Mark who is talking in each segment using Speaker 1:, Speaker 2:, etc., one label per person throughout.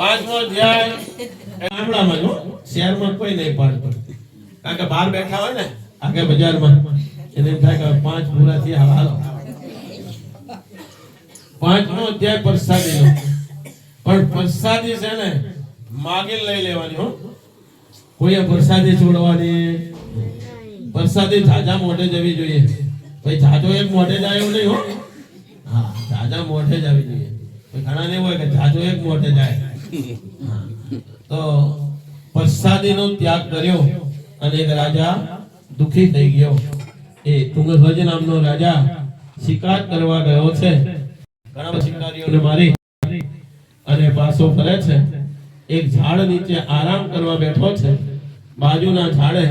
Speaker 1: પાંચમો અધ્યાય. ગામડામાં જો, શહેરમાં કોઈ નહીં પાડતો. કારણ કે બહાર બેઠા હોય ને આગળ બજારમાં. એને થાય કે પાંચ પૂરા થયા હાલો. પાંચમો અધ્યાય પ્રસાદીનો પણ પ્રસાદી છે ને માગી લઈ લેવાની હો. કોઈએ પ્રસાદી છોડવાની? પ્રસાદી ઝાઝા મોઢે જવી જોઈએ. ભાઈ, ઝાઝો એક મોઢે જ આવ્યો નહીં હો. હા, ઝાઝા મોઢે જ આવી જોઈએ. ઘણા ને હોય કે ઝાઝો એક મોઢે જાય. તો પ્રસાદીનો ત્યાગ કર્યો અને રાજા દુખી થઈ ગયો. એ તુંગધ્વજ નામનો રાજા શિકાર કરવા ગયો છે. ઘણા શિકારીઓને મારી અને પાછો ફરે છે. એક ઝાડ નીચે આરામ કરવા બેઠો છે. બાજુના ઝાડે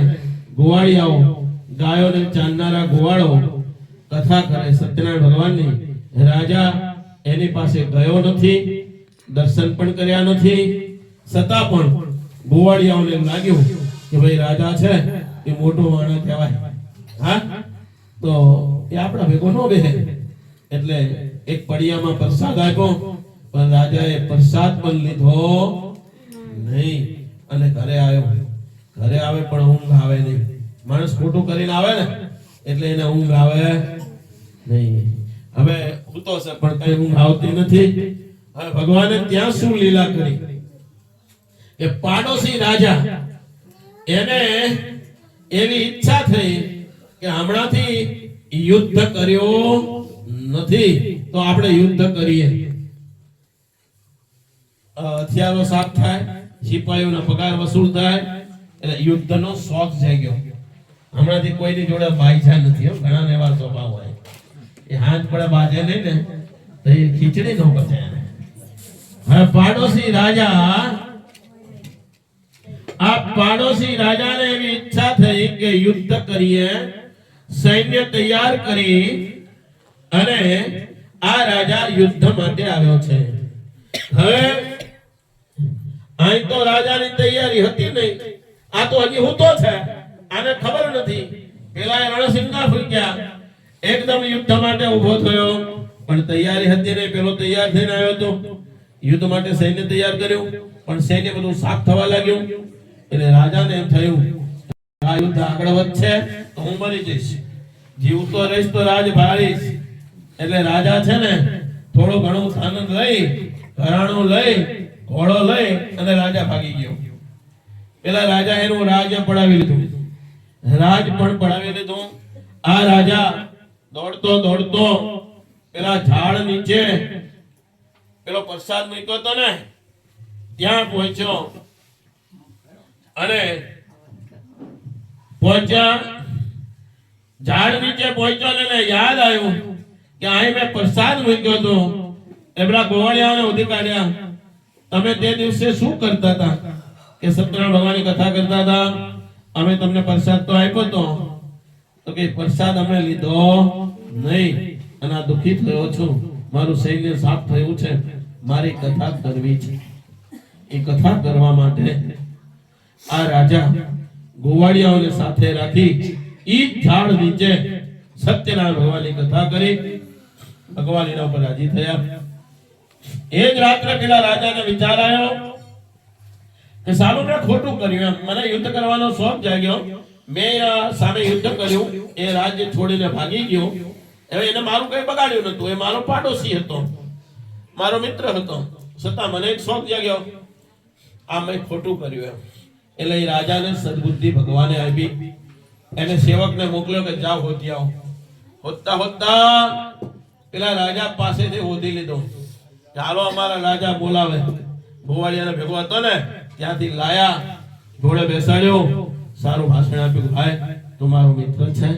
Speaker 1: ગોવાળિયાઓ ગાયોને ચાંદનારા ગોવાળો કથા કરે. સત્યનારાયણ ભગવાનની રાજા એની પાસે ગયો નથી. દર્શન પણ કર્યા નથી. છતાં પણ ભુવાડિયાઓને એમ લાગ્યું કે ભાઈ રાજા છે, એ મોટો માણસ કહેવાય. હા? તો એ આપણા ભેગો ન બેહે એટલે એક પડિયામાં પ્રસાદ આપ્યો, પણ રાજાએ પ્રસાદ પણ લીધો નહીં. અને ઘરે આવ્યો. ઘરે આવે પણ ઊંઘ આવે નહીં. માણસ ખોટું કરીને આવે ને, એટલે એને ઊંઘ આવે નહીં. હવે સૂતો છે, પણ કઈ ઊંઘ આવતી નથી. હવે ભગવાને ત્યાં શું લીલા કરી? કે પાડોશી રાજા એને એવી ઈચ્છા થઈ કે હમણાંથી યુદ્ધ કર્યો નથી, તો આપણે યુદ્ધ કરીએ. હથિયારો સાફ થાય સિપાહીઓના પગાર વસૂલ થાય, એટલે યુદ્ધનો શોખ જાગ્યો. હમણાંથી કોઈની જોડે ભાઈજા નથી ઘણા એવા સ્વભાવ હોય. એ હાથ પડે બાજે નહીં ને તો એ ખીચડી નો એને. હવે પાડોશી રાજા, આ પાડોશી રાજાને એવી ઈચ્છા થઈ કે યુદ્ધ કરીએ, સૈન્ય તૈયાર કરી, અને આ રાજા યુદ્ધ માટે આવ્યો છે. હવે, અહીં તો રાજાની તૈયારી હતી નહીં. આ તો હજી હું તો છે. આને ખબર નથી. પેલા રણસિંગા ફૂક્યા એકદમ યુદ્ધ માટે ઊભો થયો. પણ તૈયારી હતી નહીં. પેલો તૈયાર થઈને આવ્યો તો યુદ્ધ માટે સૈન્ય તૈયાર કર્યું, પણ સૈન્ય બધું સાફ થવા લાગ્યું. એટલે રાજાને એમ થયું, આ યુદ્ધ આગળ વધશે, તો હું મરી જઈશ. જીવતો રહીશ, તો રાજ ભાળીશ. એટલે રાજા છે ને, થોડો ઘણો આનંદ લઈ, ઘરાણું લઈ, ઘોડો લઈ અને રાજા ભાગી ગયો. પેલા રાજા એનું રાજ્ય પડાવી લીધું. રાજ પણ પડાવી લીધું. આ રાજા દોડતો દોડતો પેલા ઝાડ નીચે પેલો પ્રસાદ મૂક્યો હતો ને, ત્યાં પહોંચ્યો. અને પહોંચ્યા, ઝાડ નીચે પહોંચ્યો ને યાદ આવ્યું કે અહીં મેં પ્રસાદ મૂક્યો હતો. એમના ગોવાળિયાને ઉધી કાઢ્યા. તમે તે દિવસે શું કરતા હતા? કે સત્યનારાયણ ભગવાનની કથા કરતા હતા. અમે તમને પ્રસાદ તો આપ્યો તો. તો કે પ્રસાદ અમે લીધો નહીં. અને આ દુઃખી થયો છું. મારું સૈન્ય સાફ થયું છે. મારી કથા કરવી છે. એ કથા કરવા માટે આ રાજા ગોવાળિયાઓને સાથે રાખી ઈ ઝાડ નીચે સત્યનારાયણ ભગવાનની કથા કરી ભગવાન એના ઉપર રાજી થયા. એ જ રાત્રે પેલા રાજાને વિચાર આવ્યો કે સારું મેં ખોટું કર્યું એમ. મને યુદ્ધ કરવાનો શોખ જાગ્યો. મેં સામે યુદ્ધ કર્યું. એ રાજ્ય છોડીને ભાગી ગયો. હવે એને મારું કઈ બગાડ્યું નતું એ મારો પાડોશી હતો. મારો મિત્ર હતો. છતાં મને એક શોખ જાગ્યો. આ મેં ખોટું કર્યું એમ. એટલે એ રાજાને સદબુદ્ધિ ભગવાને આપી. એને સેવકને મોકલ્યો કે જાઓ હોતી આવો. હોતા હોતા પેલા રાજા પાસેથી હોદી લીધો. ચાલો અમારા રાજા બોલાવે. ભોવાળિયાને ભેગો હતો ને, ત્યાંથી લાયા. ઘોડે બેસાડ્યો. સારું ભાષણ આપ્યું ભાઈ, તું મારો મિત્ર છે.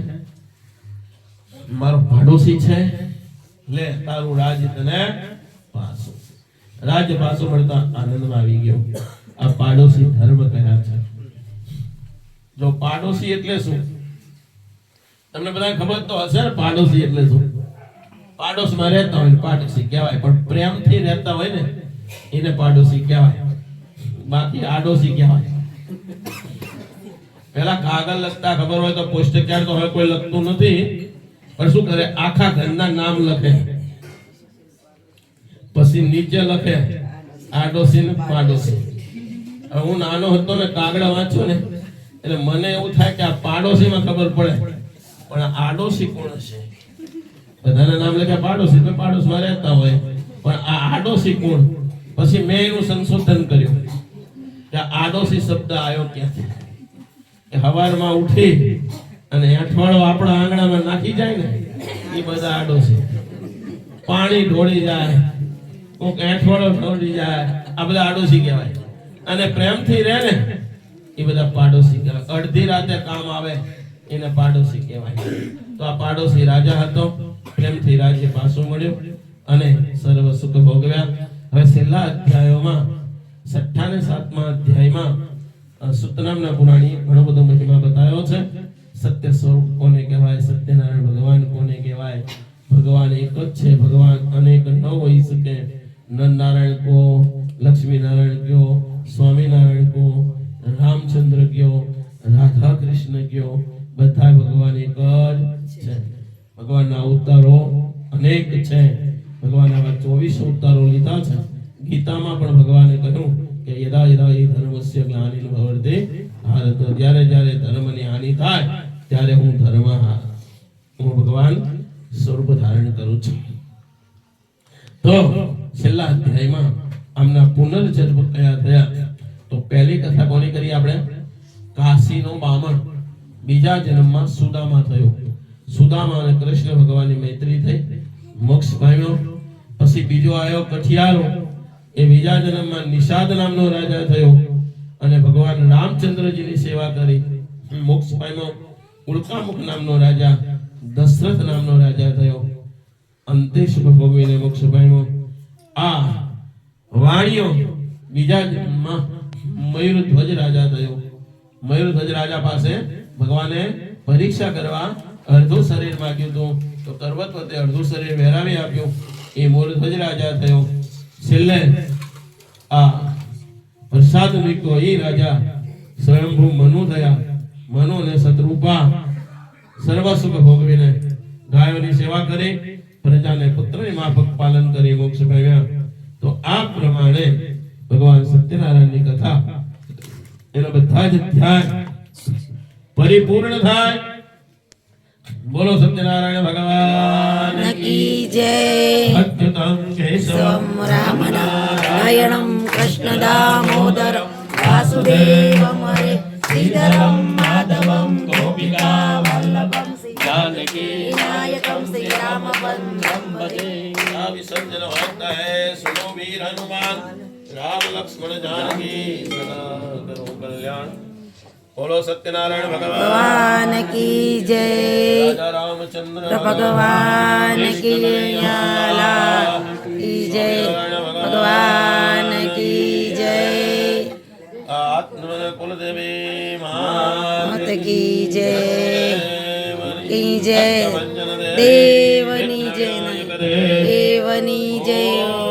Speaker 1: મારો પાડોશી છે. લે, તારું રાજ તને રાજ્ય પાસો મળતા આનંદમાં આવી ગયો. આ પાડોશી ધર્મ કયા છે? જો પાડોશી એટલે શું? તમને બધા ખબર તો હશે ને પાડોશી એટલે શું? પાડોશમાં રહેતા હોય પાડોશી કહેવાય, પણ પ્રેમથી રહેતા હોય ને, એને પાડોશી કહેવાય. બાકી આડોશી કહેવાય. પેલા કાગળ લખતા ખબર હોય તો પોસ્ટ કાર્ડ તો હવે કોઈ લખતું નથી, પણ શું કરે? આખા ઘરના નામ લખે. પછી નીચે લખે, આડોશી ને પાડોશી. હું નાનો હતો ને કાગડા વાંચ્યો ને, એટલે મને એવું થાય કે આ પાડોશીમાં ખબર પડે. પણ આડોશી કોણ હશે? બધાના નામ લખ્યા, પાડોશી. તો પાડોશમાં રહેતા હોય. પણ આ આડોશી કોણ? પછી મેં એનું સંશોધન કર્યું કે આડોશી શબ્દ આવ્યો ક્યાંથી? હવારમાં ઉઠી અને અઠવાડો આપણા આંગણામાં નાખી જાય ને, એ બધા આડોશી. પાણી ઢોળી જાય કોક એઠવાડો ઢોળી જાય. આ બધા આડોશી કહેવાય. અને પ્રેમથી રહે ને, એ બધા પાડોશી કહેવાય. અડધી રાતે કામ આવે, એને પાડોશી કહેવાય. તો આ પાડોશી રાજા હતો. પ્રેમથી રાજ્ય પાછું મળ્યું અને સર્વ સુખ ભોગવ્યા. હવે છેલ્લા અધ્યાયોમાં છઠ્ઠા ને સાતમા અધ્યાયમાં સુતનામના પુરાણી ઘણો બધો મહિમા બતાવ્યો છે. સત્ય સ્વરૂપ કોને કહેવાય? સત્યનારાયણ ભગવાન કોને કહેવાય? ભગવાન એક જ છે. ભગવાન અનેક ન હોઈ શકે નર કહો કો લક્ષ્મી નારાયણ કયો સ્વામિનારાયણ કો રામચંદ્ર કહો રાધા કૃષ્ણ કહો બધા ભગવાન એક જ છે. ભગવાનના અવતારો અનેક છે. ભગવાન આવા ચોવીસ અવતારો લીધા છે. ગીતામાં પણ ભગવાને કહ્યું કે યદા યદા એ ધર્મસ્ય ગ્લાનિર્ ભવર્તે ભારત. જ્યારે જ્યારે ધર્મની હાનિ થાય, ત્યારે હું ધર્મ હું ભગવાન સ્વરૂપ ધારણ કરું છું. તો છેલ્લા અધ્યાયમાં આમના પુનર્જન્મ કયા થયા? તો પહેલી કથા કોની કરી આપણે? કાશીનો બામણ બીજા જન્મમાં સુદામા થયો. સુદામા અને કૃષ્ણ ભગવાનની મૈત્રી થઈ, મોક્ષ પામ્યો. પછી બીજો આવ્યો કઠિયારો, એ બીજા જન્મમાં નિષાદ નામનો રાજા થયો અને ભગવાન રામચંદ્રજીની સેવા કરી, મોક્ષ પામ્યો. ઉલ્કામુખ નામનો રાજા, દશરથ નામનો રાજા થયો. અંતે શુભ ભોગવીને મોક્ષ પામ્યો. આ વાણિયો બીજા મયુર મયુરધ્વજ રાજા થયો. મયુરધ્વજ રાજા પાસે ભગવાને પરીક્ષા કરવા અડધું શરીર માંગ્યું હતું. તો કરવત વતે અડધું શરીર વહેરાવી આપ્યું. એ મોરધ્વજ રાજા થયો. છેલ્લે આ પ્રસાદ મૂક્યો એ રાજા સ્વયંભૂ મનુ થયા. મનુ અને શત્રુપા સર્વ સુખ ભોગવીને ગાયોની સેવા કરી. પ્રજાને પુત્રને માફક પાલન કરી મોક્ષ પામ્યા તો આ પ્રમાણે ભગવાન સત્યનારાયણની કથા એના બધા જ અધ્યાય પરિપૂર્ણ થાય. બોલો સત્યનારાયણ ભગવાન.
Speaker 2: કી જય.
Speaker 1: અચ્યુતમ કેશવમ
Speaker 2: રામ નારાયણમ કૃષ્ણ દામોદરમ વાસુદેવમ હરે શ્રીધરમ માધવમ ગોપિકા
Speaker 1: विसर्जन होता है सुनो वीर हनुमान राम लक्ष्मण जानकी करो कल्याण
Speaker 2: बोलो सत्यनारायण भगवान
Speaker 1: की जय
Speaker 2: रामचंद्र भगवान की जय भगवान की जय आत्मन
Speaker 1: कुल देवी मात
Speaker 2: की કી જય. દેવની જય. દેવની જય.